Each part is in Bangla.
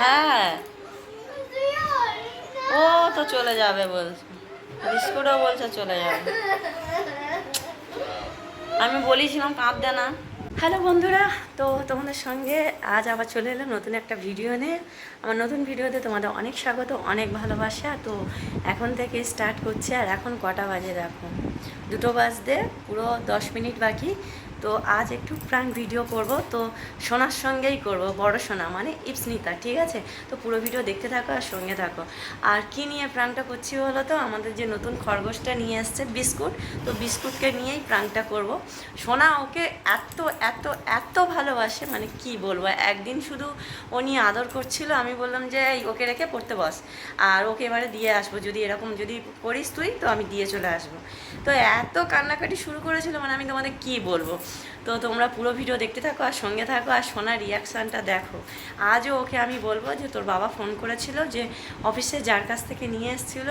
হ্যাঁ। ও তো চলে যাবে বলছে। বিস্কুটও বলছে চলে যাবে। আমি বলেছিলাম কাঁদতে না। হ্যালো বন্ধুরা, তো তোমাদের সঙ্গে আজ আবার চলে এলাম নতুন একটা ভিডিও নিয়ে। আমার নতুন ভিডিওতে তোমাদের অনেক স্বাগত, অনেক ভালোবাসা। তো এখন থেকে স্টার্ট করছে আর এখন কটা বাজে দেখো? দুটো বাজতে পুরো দশ মিনিট বাকি। তো আজ একটু প্রাঙ্ক ভিডিও করব। তো সোনার সঙ্গেই করব, বড় সোনা মানে ইপসনিতা, ঠিক আছে? তো পুরো ভিডিও দেখতে থাকো আর সঙ্গে থাকো। আর কি নিয়ে প্রাঙ্কটা করছি বলো তো? আমাদের যে নতুন খরগোশটা নিয়ে আসছে বিস্কুট, তো বিস্কুটকে নিয়েই প্রাঙ্কটা করব। সোনা ওকে এত এত এত ভালোবাসে মানে কি বলব? একদিন শুধু ও নিয়ে আদর করছিল, আমি বললাম যে ওকে রেখে পড়তে বস। আর ওকে এবারে দিয়ে আসব, যদি এরকম যদি করিস তুই, তো আমি দিয়ে চলে আসব। তো এত কান্নাকাটি শুরু করেছিল মানে আমি তোমাদের কি বলব? তো তোমরা পুরো ভিডিও দেখতে থাকো আর সঙ্গে থাকো আর সোনার রিয়াকশানটা দেখো। আজও ওকে আমি বলব যে তোর বাবা ফোন করেছিল যে অফিসে যার কাছ থেকে নিয়ে এসেছিল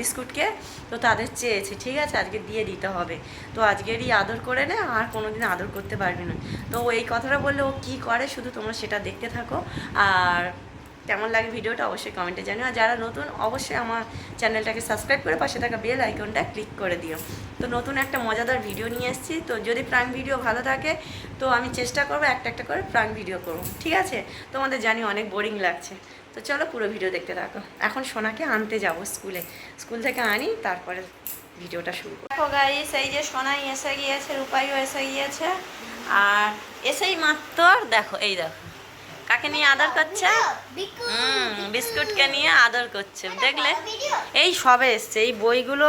বিস্কুটকে, তো তাদের চেয়েছে। ঠিক আছে, আজকে দিয়ে দিতে হবে। তো আজকেরই আদর করে নে, আর কোনোদিন আদর করতে পারবি না। তো এই কথাটা বললে ও কী করে, শুধু তোমরা সেটা দেখতে থাকো। আর কেমন লাগে ভিডিওটা অবশ্যই কমেন্টে জানিও। আর যারা নতুন, অবশ্যই আমার চ্যানেলটাকে সাবস্ক্রাইব করে পাশে থাকা বেল আইকনটা ক্লিক করে দিও। তো নতুন একটা মজাদার ভিডিও নিয়ে এসেছি। তো যদি প্রাঙ্ক ভিডিও ভালো থাকে, তো আমি চেষ্টা করব একটা একটা করে প্রাঙ্ক ভিডিও করব। ঠিক আছে? তোমাদের জানি অনেক বোরিং লাগছে। তো চলো পুরো ভিডিও দেখতে থাকো। এখন সোনাকে আনতে যাব স্কুলে স্কুল থেকে আনি, তারপরে ভিডিওটা শুরু করব। দেখো গাইস এই যে সোনাই এসে গিয়েছে, রূপাইও এসে গিয়েছে। আর এসেই মাত্র, দেখো, এই দেখো। কাকে নিয়ে আদর করছে? হুম বিস্কুটকে নিয়ে আদর করছে, দেখলে? এই সবে এসছে, এই বইগুলো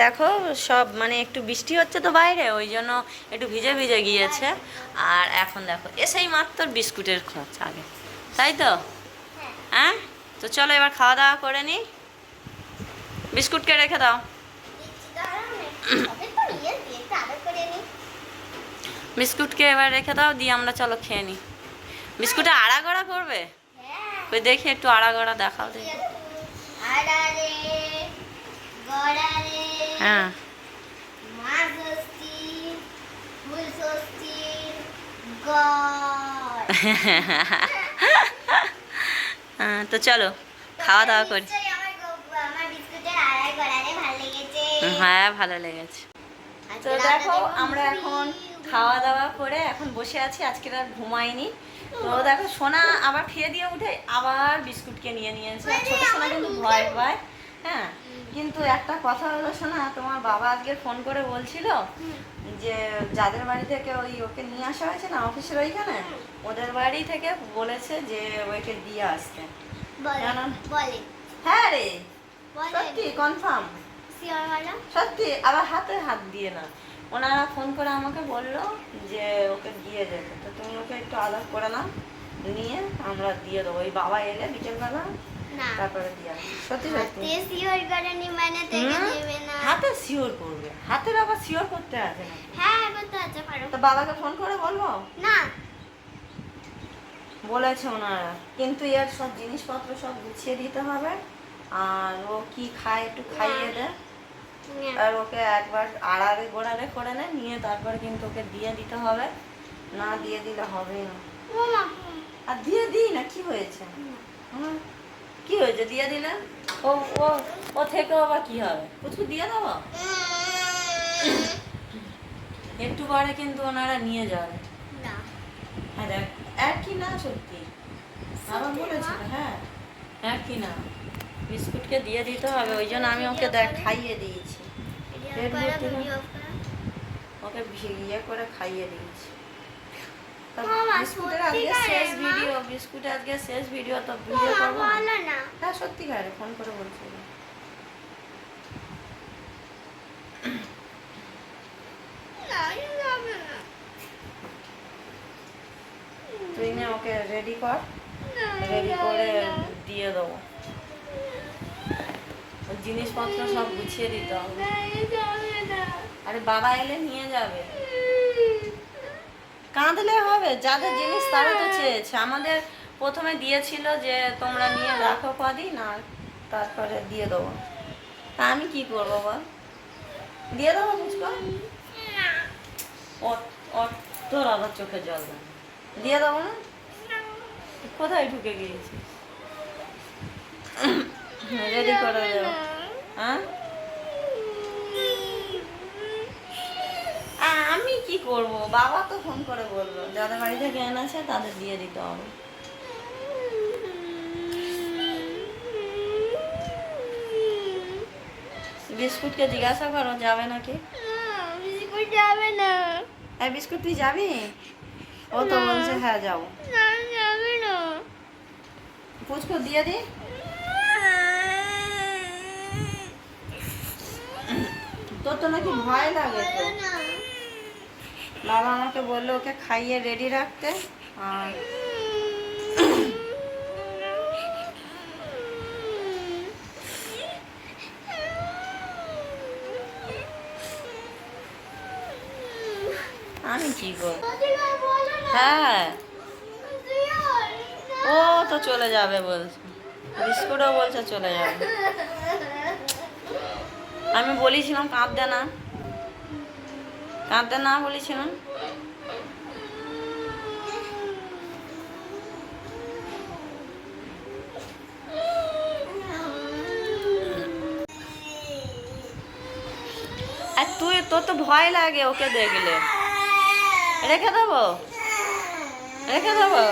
দেখো, সব মানে একটু বৃষ্টি হচ্ছে তো বাইরে, ওই জন্য একটু ভিজে ভিজে গিয়েছে। আর এখন দেখো, এসেই মাত্র বিস্কুটের খোঁজ আগে, তাই তো? হ্যাঁ? তো চলো এবার খাওয়া দাওয়া করে নিই বিস্কুটকে রেখে দাও। বিস্কুটকে এবার রেখে দাও, দিয়ে আমরা চলো খেয়ে নিই বিস্কুটে আড়াগড়া করবে? ওই দেখি একটু আড়া আড়াগড়া দেখাও দেখি। হ্যাঁ। হ্যাঁ, তো চলো খাওয়া দাওয়া করি। হ্যাঁ ভালো লেগেছে। তো দেখো আমরা এখন খাওয়া দাওয়া করে এখন বসে আছি আজকে আর ঘুমাইনি। তো দেখো সোনা আবার খেয়ে দিয়ে উঠে আবার বিস্কুটকে নিয়ে নিয়েছে। ছোট সোনা কিন্তু ভয় পায় হ্যাঁ? কিন্তু একটা কথা হলো শোনা তোমার বাবা আজকে ফোন করে বলছিল যে যাদের বাড়ি থেকে ওই ওকে নিয়ে আসা হয়েছে না অফিসের ওইখানে ওদের বাড়ি থেকে বলেছে যে ওকে দিয়ে আসতে। হ্যাঁ রে সত্যি কনফার্ম সত্যি আবার হাতে হাত দিয়ে না। ওনারা ফোন করে আমাকে বলল যে ওকে দিয়ে যেতে তো তুমি ওকে একটু আদর করে নাও নিয়ে আমরা দিয়ে দেবো। ওই বাবা এলে বিকেলবেলা তারপরে দিয়ে সত্যি হুম? হাতে শিওর করবে। হাতের আবার শিওর করতে আছে না তো বাবাকে ফোন করে বলব? বলেছে ওনারা। কিন্তু এর সব জিনিসপত্র সব গুছিয়ে দিতে হবে। আর ও কি খায় একটু খাইয়ে দে। আর ওকে একবার আড়ারে গোড়ারে করে নেয় নিয়ে তারপরে কিন্তু ওকে দিয়ে দিতে হবে। না দিয়ে দিলে হবে না। আর দিয়ে দিই না কি হয়েছে? কি হয়েছে? দিয়ে দিলে? ও ও ও থেকে আবার কি হবে? কিছু দিয়ে দেবো? একটু পরে কিন্তু ওনারা নিয়ে যাবে। হ্যাঁ দেখ একই না সত্যি। আবার বলেছিল হ্যাঁ একই না। বিস্কুটকে দিয়ে দিতে হবে ওই জন্য আমি ওকে দেখ খাইয়ে দিয়েছি। পেট ভর্তি করে- ওকে ভি- ইয়ে করে খাইয়ে দিয়েছি। বিস্কুটের আজকে শেষ ভিডিও বিস্কুটের আজকে শেষ ভিডিও তো ভিডিও করব না? সত্যিকারে ফোন করে বলছিল তুই না ওকে রেডি কর। রেডি করে দিয়ে দেবো। জিনিসপত্র সব গুছিয়ে দিতে হবে। আরে বাবা এলে নিয়ে যাবে। কাঁদলে হবে, যাদের জিনিস তারা তো চেয়েছে। আমাদের প্রথমে দিয়েছিল যে, তোমরা নিয়ে রাখো কদিন আর তারপরে দিয়ে দেবো। তা আমি কি করব বল? দিয়ে দেবো বুঝব তোর আবার চোখে জল দেয় দেবো না? কোথায় ঢুকে গিয়েছিস? রেডি করে দেবো। আমি কি করব? বাবা তো ফোন করে বলল যাদের বাড়ি থেকে এনেছে তাদের দিয়ে দিতে হবে। বিস্কুটকে জিজ্ঞাসা করো যাবে নাকি? বিস্কুট যাবে না এই বিস্কুট তুই যাবি? ও তো বলছে হ্যাঁ যাব। না যাবে না। পুচকো দিয়ে দি। তোর তো নাকি ভয় লাগে তো। বাবা আমাকে বলল, ওকে খাইয়ে রেডি রাখতে। আর আমি কি হ্যাঁ। ও তো চলে যাবে বলছে। বিস্কুটও বলছে চলে যাবে। আমি বলেছিলাম, কাঁদতে না। কাঁদতে না বলেছিলাম। আর তুই, তোর তো ভয় লাগে ওকে দেখলে। রেখে দেবো? রেখে দেবো?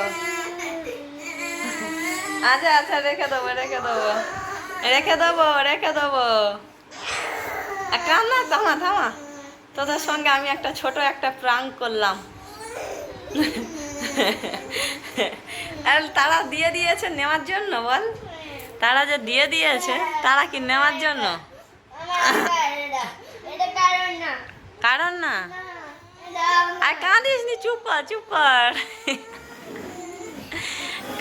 আচ্ছা আচ্ছা রেখে দেবো রেখে দেবো। রেখে দেবো রেখে দেবো। আর কান্না থামা থামা। তোদের সঙ্গে আমি একটা ছোট একটা প্রাঙ্ক করলাম। আর তারা দিয়ে দিয়েছে নেওয়ার জন্য, বল। তারা যে দিয়ে দিয়েছে, তারা কি নেওয়ার জন্য? কারণ না? না আর কাঁদিস নি চুপ কর চুপ কর।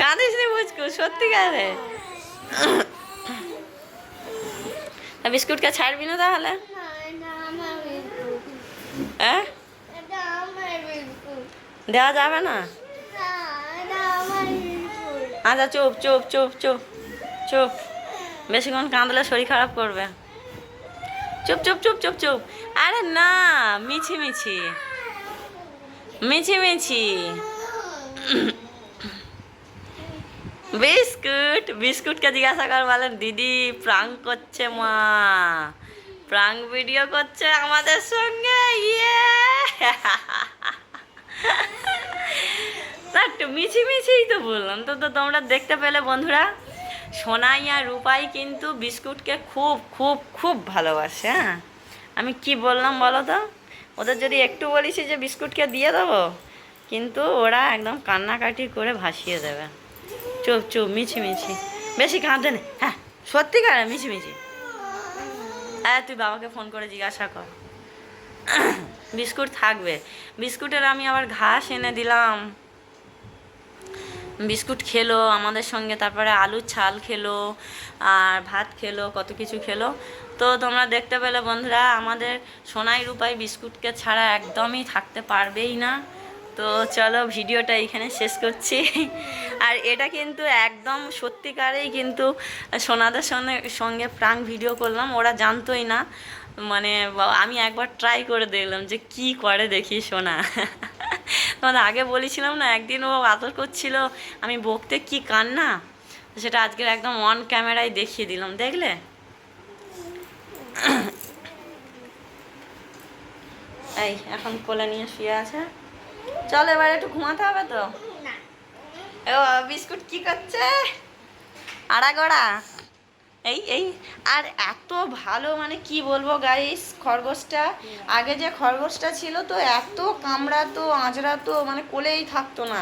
কাঁদিস নি বুঝকু সত্যিকারে বিস্কুটকে ছাড়বি না তাহলে। হ্যাঁ। দেওয়া যাবে না। আচ্ছা চুপ চুপ চুপ চুপ চুপ বেশিক্ষণ কাঁদলে শরীর খারাপ করবে চুপ চুপ চুপ চুপ চুপ আরে না, মিছি মিছি মিছি মিছি বিস্কুট, বিস্কুটকে জিজ্ঞাসা কর বলেন দিদি প্রাঙ্ক করছে মা। প্রাঙ্ক ভিডিও করছে আমাদের সঙ্গে ইয়ে একটু মিছি মিছিই তো বললাম। তো তো তোমরা দেখতে পেলে বন্ধুরা, সোনাই আর রূপাই কিন্তু বিস্কুটকে খুব খুব খুব ভালোবাসে হ্যাঁ। আমি কি বললাম বলো তো? ওদের যদি একটু বলিস যে বিস্কুটকে দিয়ে দেবো, কিন্তু ওরা একদম কান্নাকাটি করে ভাসিয়ে দেবে। চুপ চুপ, মিছি মিছি। বেশি কাঁদে না। হ্যাঁ সত্যিকার মিছি মিছি। হ্যাঁ তুই বাবাকে ফোন করে জিজ্ঞাসা কর। বিস্কুট থাকবে। বিস্কুটের আমি আবার ঘাস এনে দিলাম। বিস্কুট খেলো, আমাদের সঙ্গে তারপরে আলুর ছাল খেলো, আর ভাত খেলো, কত কিছু খেলো। তো তোমরা দেখতে পেলে বন্ধুরা, আমাদের সোনাই রূপাই বিস্কুটকে ছাড়া একদমই থাকতে পারবেই না। তো চলো ভিডিওটা এইখানে শেষ করছি। আর এটা কিন্তু একদম সত্যিকারেই কিন্তু সোনাদের সঙ্গে সঙ্গে প্রাং ভিডিও করলাম, ওরা জানতোই না। মানে আমি একবার ট্রাই করে দেখলাম যে কি করে দেখি সোনা। তোমাদের আগে বলেছিলাম না, একদিন ও আদর করছিল, আমি বকতে কি কান্না? সেটা আজকের একদম অন ক্যামেরায় দেখিয়ে দিলাম, দেখলে? এই, এখন কোলে নিয়ে শুয়ে আছে। চল এবার একটু ঘুমাতে হবে তো? ও বিস্কুট কি করছে? আড়াগড়া। এই এই আর এত ভালো মানে কি বলব গাইস খরগোশটা। আগে যে খরগোশটা ছিল তো এত কামড়াতো আঁচড়াতো মানে কোলেই থাকতো না।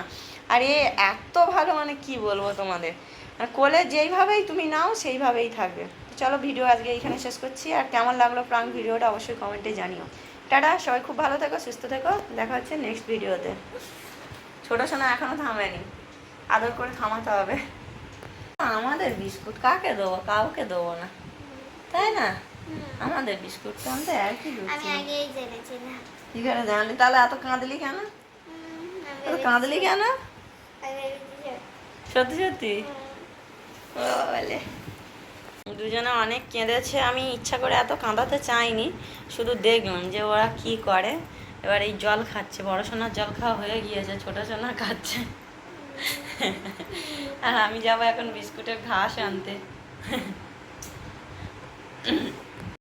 আর এ এত ভালো মানে কি বলব তোমাদের? আর কোলে যেইভাবেই তুমি নাও সেইভাবেই থাকবে। চলো ভিডিও আজকে এইখানে শেষ করছি। আর কেমন লাগল প্রাং ভিডিওটা অবশ্যই কমেন্টে জানিও। টাটা সবাই খুব ভালো থেকো সুস্থ থেকো। দেখা হচ্ছে নেক্সট ভিডিওতে ছোটো সোনা এখনও থামেনি। আদর করে থামাতে হবে। আমাদের বিস্কুট কাকে দেবো? কাউকে দেবো না। তাই না? আমাদের বিস্কুট তো আমাদের আর কি কি করে জানলি? তাহলে এত কাঁদলি কেন? এত কাঁদলি কেন? সত্যি সত্যি? ও বলে। দুজনে অনেক কেঁদেছে। আমি ইচ্ছা করে এত কাঁদাতে চাইনি, শুধু দেখলাম যে ওরা কি করে। এবার এই জল খাচ্ছে, বড় সোনার জল খাওয়া হয়ে গিয়েছে, ছোট সোনা খাচ্ছে। আর আমি যাব এখন বিস্কুটের ঘাস আনতে।